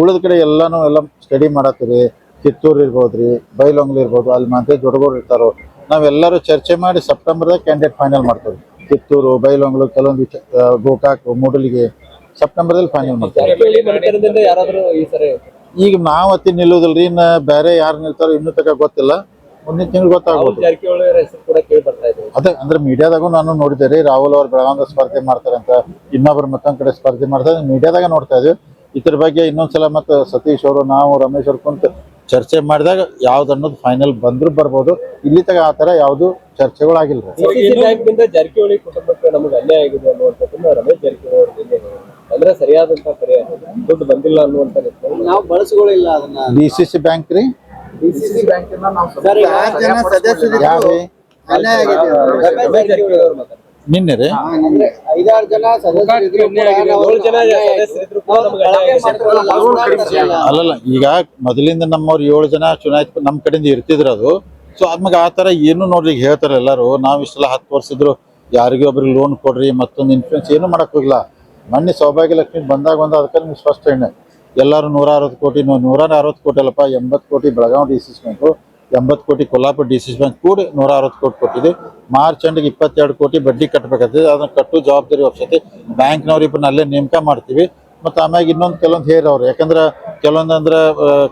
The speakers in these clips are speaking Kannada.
ಉಳಿದ ಕಡೆ ಎಲ್ಲಾನು ಎಲ್ಲ ಸ್ಟಡಿ ಮಾಡತ್ತೀರಿ. ಕಿತ್ತೂರು ಇರ್ಬೋದ್ರಿ ಬೈಲೊಂಗ್ಲಿ ಇರ್ಬೋದು ಅಲ್ಲಿ ಮತ್ತೆ ದೊಡ್ಡಗೋರು ಇರ್ತಾರೋ ನಾವೆಲ್ಲರೂ ಚರ್ಚೆ ಮಾಡಿ ಸೆಪ್ಟೆಂಬರ್ದಾಗ ಕ್ಯಾಂಡಿಡೇಟ್ ಫೈನಲ್ ಮಾಡ್ತೀವಿ. ಕಿತ್ತೂರು ಬೈಲೊಂಗ್ಲು ಕೆಲವೊಂದು ಗೋಕಾಕ್ ಮೂಡಲಿಗೆ ಸೆಪ್ಟೆಂಬರ್ದಲ್ಲಿ ಫೈನಲ್ ಮಾಡ್ತೀವಿ. ಸರಿ ಈಗ ನಾವ್ ಅತಿ ರೀ ಇನ್ನ ಬೇರೆ ಯಾರು ನಿಲ್ತಾರೋ ಇನ್ನೂ ತಕ ಗೊತ್ತಿಲ್ಲ. ಮುಂದಿನ ತಿಂಗಳು ಗೊತ್ತಾಗುತ್ತೆ ಅದೇ ಅಂದ್ರೆ ಮೀಡಿಯಾದಾಗೂ ನಾನು ನೋಡಿದ್ದೆ ರೀ ರಾಹುಲ್ ಅವ್ರು ಬೆಳಗಾವಿ ಸ್ಪರ್ಧೆ ಮಾಡ್ತಾರೆ ಅಂತ ಇನ್ನೊಬ್ಬರು ಮತ್ತೊಂದ್ ಕಡೆ ಸ್ಪರ್ಧೆ ಮಾಡ್ತಾರೆ ಮೀಡಿಯಾದಾಗ ನೋಡ್ತಾ ಇದ್ವಿ. ಇದ್ರ ಬಗ್ಗೆ ಇನ್ನೊಂದ್ಸಲ ಮತ್ತೆ ಸತೀಶ್ ಅವರು ನಾವು ರಮೇಶ್ ಅವ್ರು ಕುಂತ ಚರ್ಚೆ ಮಾಡಿದಾಗ ಯಾವ್ದು ಅನ್ನೋದು ಫೈನಲ್ ಬಂದ್ರು ಬರ್ಬೋದು. ಇಲ್ಲಿ ತಗ ಆ ತರ ಯಾವ್ದು ಚರ್ಚೆಗಳಾಗಿಲ್ಲ ಜಾರಕಿಹೊಳಿ ಕುಟುಂಬಕ್ಕೆ ನಮಗೆ ಅನ್ಯಾಯ ಆಗಿದೆ ಅನ್ನುವಂಥದ್ದನ್ನ ರಮೇಶ್ ಜಾರಕಿಹೊಳಿ. ಅಂದ್ರೆ ಸರಿಯಾದಂತ ಪರಿಹಾರ ದುಡ್ಡು ಬಂದಿಲ್ಲ ಅನ್ನುವಂತ ನಾವು ಬಳಸ್ಕೊಳ್ಳಿಲ್ಲ ಅದನ್ನ. ಡಿ ಸಿ ಸಿ ಬ್ಯಾಂಕ್ ರೀ? ಬ್ಯಾಂಕ್ ಸರ್, ನಿನ್ನೆ. ರೀ ಐದಾರು ಜನ. ಅಲ್ಲಲ್ಲ ಈಗ ಮೊದಲಿಂದ ನಮ್ಮವ್ರು ಏಳು ಜನ ಚುನಾಯಿತ ನಮ್ಮ ಕಡೆಯಿಂದ ಇರ್ತಿದ್ರು ಅದು. ಸೊ ಆದ್ಮೇಲೆ ಆ ತರ ಏನು ನೋಡ್ರಿ ಈಗ ಹೇಳ್ತಾರೆ ಎಲ್ಲರೂ ನಾವು ಇಷ್ಟೆಲ್ಲ ಹತ್ತು ವರ್ಷ ಇದ್ರು ಯಾರಿಗೂ ಒಬ್ರಿಗೆ ಲೋನ್ ಕೊಡ್ರಿ ಮತ್ತೊಂದು ಇನ್ಫ್ಲೂಯೆನ್ಸ್ ಏನು ಮಾಡಕ್ ಹೋಗಿಲ್ಲ. ಮೊನ್ನೆ ಸೌಭಾಗ್ಯ ಲಕ್ಷ್ಮಿ ಬಂದಾಗ ಬಂದ ಅದಕ್ಕೆ ನಿಮ್ಗೆ ಸ್ಪಷ್ಟ ಎಣ್ಣೆ ಎಲ್ಲರೂ ನೂರ ಅರವತ್ತು ಕೋಟಿ ನೂ- ನೂರ ಅರವತ್ತು ಕೋಟಿ ಅಲ್ಲಪ್ಪ ಎಂಬತ್ತು ಕೋಟಿ ಬೆಳಗಾವಿ ಡಿ ಸಿ ಬ್ಯಾಂಕು ಎಂಬತ್ತು ಕೋಟಿ ಕೊಲ್ಲಾಪುರ ಡಿ ಸಿ ಬ್ಯಾಂಕ್ ಕೂಡಿ ನೂರ ಅರವತ್ತು ಕೋಟಿ ಕೊಟ್ಟಿದೆ. ಮಾರ್ಚ್ ಎಂಡಿಗೆ ಇಪ್ಪತ್ತೆರಡು ಕೋಟಿ ಬಡ್ಡಿ ಕಟ್ಟಬೇಕಾಗ್ತದೆ ಅದನ್ನ ಕಟ್ಟು ಜವಾಬ್ದಾರಿ ಒಪ್ಸತಿ ಬ್ಯಾಂಕ್ನವ್ರು ಇಬ್ಬರನ್ನ ಅಲ್ಲೇ ನೇಮಕ ಮಾಡ್ತೀವಿ. ಮತ್ತು ಆಮ್ಯಾಗ ಇನ್ನೊಂದು ಕೆಲವೊಂದು ಹೇರ್ ಅವ್ರು. ಯಾಕಂದ್ರೆ ಕೆಲವೊಂದು ಅಂದ್ರೆ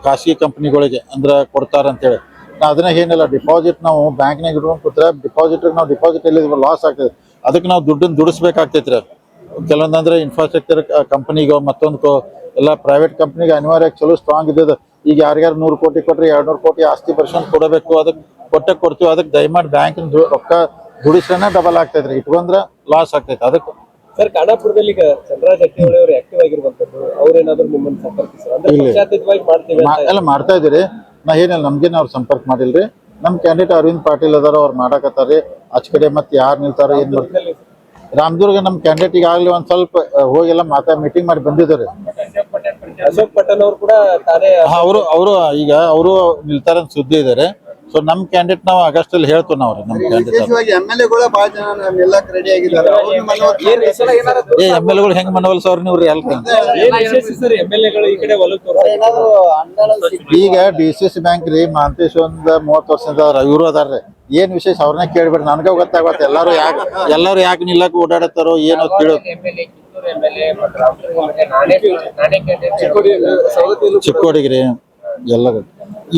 ಖಾಸಗಿ ಕಂಪ್ನಿಗಳಿಗೆ ಅಂದ್ರೆ ಕೊಡ್ತಾರೆ ಅಂತೇಳಿ ನಾ ಅದನ್ನ ಏನಿಲ್ಲ. ಡಿಪಾಸಿಟ್ ನಾವು ಬ್ಯಾಂಕ್ನಾಗ ಇಟ್ಕೊಂಡು ಕೂತ್ರೆ ಡಿಪಾಸಿಟ್ ನಾವು ಡಿಪಾಸಿಟ್ ಎಲ್ಲಿ ಲಾಸ್ ಆಗ್ತದೆ. ಅದಕ್ಕೆ ನಾವು ದುಡ್ಡನ್ನು ದುಡಿಸ್ಬೇಕಾಗ್ತೈತ್ರಿ ಕೆಲವೊಂದಂದ್ರೆ ಇನ್ಫ್ರಾಸ್ಟ್ರಕ್ಚರ್ ಕಂಪ್ನಿಗೋ ಮತ್ತೊಂದು ಎಲ್ಲ ಪ್ರೈವೇಟ್ ಕಂಪ್ನಿಗೆ ಅನಿವಾರ್ಯ ಚಲೋ ಸ್ಟ್ರಾಂಗ್ ಇದ್ದದ. ಈಗ ಯಾರ್ಯಾರು ನೂರು ಕೋಟಿ ಕೊಟ್ರೆ ಎರಡು ನೂರು ಕೋಟಿ ಆಸ್ತಿ ಪರ್ಸೆಂಟ್ ಕೊಡಬೇಕು ಅದಕ್ಕೆ ಕೊಟ್ಟೆ ಕೊಡ್ತೀವಿ. ಅದಕ್ಕೆ ದಯಮಾಡಿ ಬ್ಯಾಂಕಿನ ರೊಕ್ಕ ದುಡಿಸ್ರೇ ಡಬಲ್ ಆಗ್ತೈತ್ರಿ. ಇಟ್ಕೊಂಡ್ರೆ ಲಾಸ್ ಆಗ್ತೈತೆ. ಅದಕ್ಕೆ ಸರ್ ಖಾನಾಪುರದಲ್ಲಿ ಈಗ ಚಂದ್ರರಾಜ್ ಜಾರಕಿಹೊಳಿ ಅವರು ಆಕ್ಟಿವ್ ಆಗಿರುವಂತದ್ದು ಅವ್ರೇನಾದ್ರೂ ನಿಮ್ಮನ್ನು ಅಂದ್ರೆ. ಮಾಡ್ತೀವಿ ಎಲ್ಲ ಮಾಡ್ತಾ ಇದೀರಿ ನಾ ಏನಿಲ್ಲ ನಮ್ಗೇನು ಅವ್ರು ಸಂಪರ್ಕ ಮಾಡಿಲ್ರಿ. ನಮ್ ಕ್ಯಾಂಡಿಡೇಟ್ ಅರವಿಂದ್ ಪಾಟೀಲ್ ಅದಾರ ಅವ್ರು ಮಾಡಾಕತ್ತಾರಿ ಆಚ ಕಡೆ ಮತ್ತೆ ಯಾರು ನಿಲ್ತಾರ ಏನ್ ಮಾಡ್ತಾರೆ? ರಾಮದುರ್ಗ ನಮ್ ಕ್ಯಾಂಡಿಡೇಟ್ ಈಗಾಗಲೇ ಒಂದ್ ಸ್ವಲ್ಪ ಹೋಗೆಲ್ಲ ಮಾತಾ ಮೀಟಿಂಗ್ ಮಾಡಿ ಬಂದಿದ್ದಾರೆ. ಅಶೋಕ್ ಪಟೇಲ್ ಅವರು ಕೂಡ ತಾನೇ ಅವರು ಅವರು ಈಗ ಅವರು ನಿಲ್ತಾರ ಸುದ್ದಿ ಇದಾರೆ. ಸೊ ನಮ್ ಕ್ಯಾಂಡಿಡೇಟ್ ನಾವು ಆಗಸ್ಟ್ ಅಲ್ಲಿ ಹೇಳ್ತೇವೆ ನಾವು ನಮ್ ಕ್ಯಾಂಡಿಡೇಟ್ ವಿಶೇಷವಾಗಿ ಎಂ ಎಲ್ ಎಗಳು ಬಹಳ ಜನ ರೆಡಿ ಆಗಿದ್ದಾರೆ ಏ ಎಂ ಎಲ್ಗಳು ಹೆಂಗ್ ಮನವಲ್ಸ ಅವ್ರ ನೀವು ಎಲ್ರಿ ಏನ್ ವಿಶೇಷ ಸರ್ ಎಂ ಎಲ್ ಈ ಕಡೆ ಒಲವು ತೋರ್ತಾರೆ ಏನಾದ್ರು ಅನುದಾನ ಈಗ ಡಿ ಸಿ ಸಿ ಬ್ಯಾಂಕ್ ರೀ ಮಾಂತೇಶ್ ಒಂದ್ ಮೂವತ್ ವರ್ಷದ ಅದಾರ ಇವ್ರು ಅದಾರ್ರಿ ಏನ್ ವಿಶೇಷ? ಅವ್ರನ್ನ ಕೇಳ್ಬೇಡಿ ನನ್ಗ ಗೊತ್ತಾಗತ್ತೆ. ಎಲ್ಲಾರು ಯಾಕೆ ಎಲ್ಲಾರು ಯಾಕೆ ನಿಲ್ಲಕ್ ಓಡಾಡತ್ತಾರೋ ಏನೋ ತಿಳೋ ಚಿಕ್ಕೋಡಿಗ್ರಿ ಎಲ್ಲ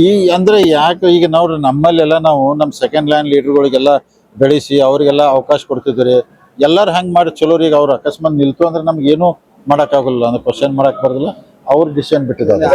ಈ ಅಂದ್ರೆ ಯಾಕೆ ಈಗ ನೋಡ್ರಿ ನಮ್ಮಲ್ಲೆಲ್ಲ ನಾವು ನಮ್ಮ ಸೆಕೆಂಡ್ ಲೈನ್ ಲೀಡರ್ಗಳಿಗೆಲ್ಲ ಬೆಳೆಸಿ ಅವ್ರಿಗೆಲ್ಲ ಅವಕಾಶ ಕೊಡ್ತಿದ್ರಿ ಎಲ್ಲಾರು ಹಂಗ್ ಮಾಡಿ ಚಲೋ ಈಗ ಅವ್ರು ಅಕಸ್ಮಾತ್ ನಿಲ್ತು ಅಂದ್ರೆ ನಮ್ಗೆ ಏನು ಮಾಡಕ್ ಆಗಲ್ಲ ಅಂದ್ರೆ ಕ್ವಶನ್ ಮಾಡಕ್ ಬರೋದಿಲ್ಲ. ಅವ್ರ ಡಿಸಿಷನ್ ಬಿಟ್ಟಿದ್ದಾರೆ.